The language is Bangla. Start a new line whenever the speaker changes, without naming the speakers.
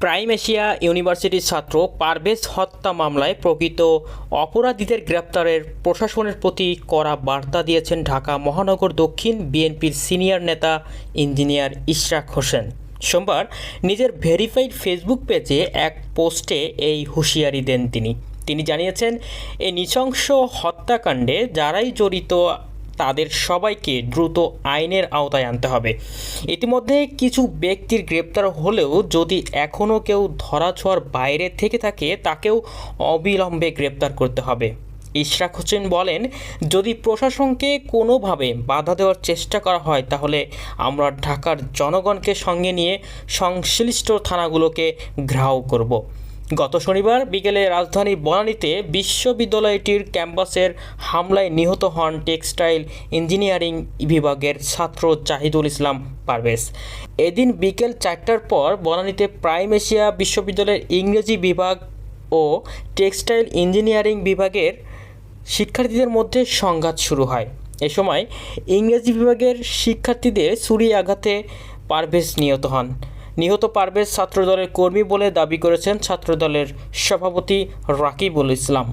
প্রাইম এশিয়া ইউনিভার্সিটির ছাত্র পারভেজ হত্যা মামলায় প্রকৃত অপরাধীদের গ্রেপ্তারের প্রশাসনের প্রতি কড়া বার্তা দিয়েছেন ঢাকা মহানগর দক্ষিণ বিএনপির সিনিয়র নেতা ইঞ্জিনিয়ার ইশরাক হোসেন। সোমবার নিজের ভেরিফাইড ফেসবুক পেজে এক পোস্টে এই হুঁশিয়ারি দেন তিনি। তিনি জানিয়েছেন এই নৃশংস হত্যাকাণ্ডে যারাই জড়িত তাদের সবাইকে দ্রুত আইনের আওতায় আনতে হবে। ইতিমধ্যে কিছু ব্যক্তির গ্রেপ্তার হলেও যদি এখনও কেউ ধরাছোঁয়ার বাইরে থেকে থাকে, তাকেও অবিলম্বে গ্রেপ্তার করতে হবে। ইশরাক হোসেন বলেন, যদি প্রশাসনকে কোনোভাবে বাধা দেওয়ার চেষ্টা করা হয়, তাহলে আমরা ঢাকার জনগণকে সঙ্গে নিয়ে সংশ্লিষ্ট থানাগুলোকে ঘেরাও করব। গত শনিবার বিকেলে রাজধানী বনানীতে বিশ্ববিদ্যালয়টির ক্যাম্পাসের হামলায় নিহত হন টেক্সটাইল ইঞ্জিনিয়ারিং বিভাগের ছাত্র জাহিদুল ইসলাম পারভেজ। এদিন বিকেল চারটার পর বনানীতে প্রাইম এশিয়া বিশ্ববিদ্যালয়ের ইংরেজি বিভাগ ও টেক্সটাইল ইঞ্জিনিয়ারিং বিভাগের শিক্ষার্থীদের মধ্যে সংঘাত শুরু হয়। এ সময় ইংরেজি বিভাগের শিক্ষার্থীদের ছুরি আঘাতে পারভেজ নিহত হন। নিহত পারভেজ ছাত্রদলের কর্মী বলে দাবি করেছেন ছাত্রদলের সভাপতি রাকিবুল ইসলাম।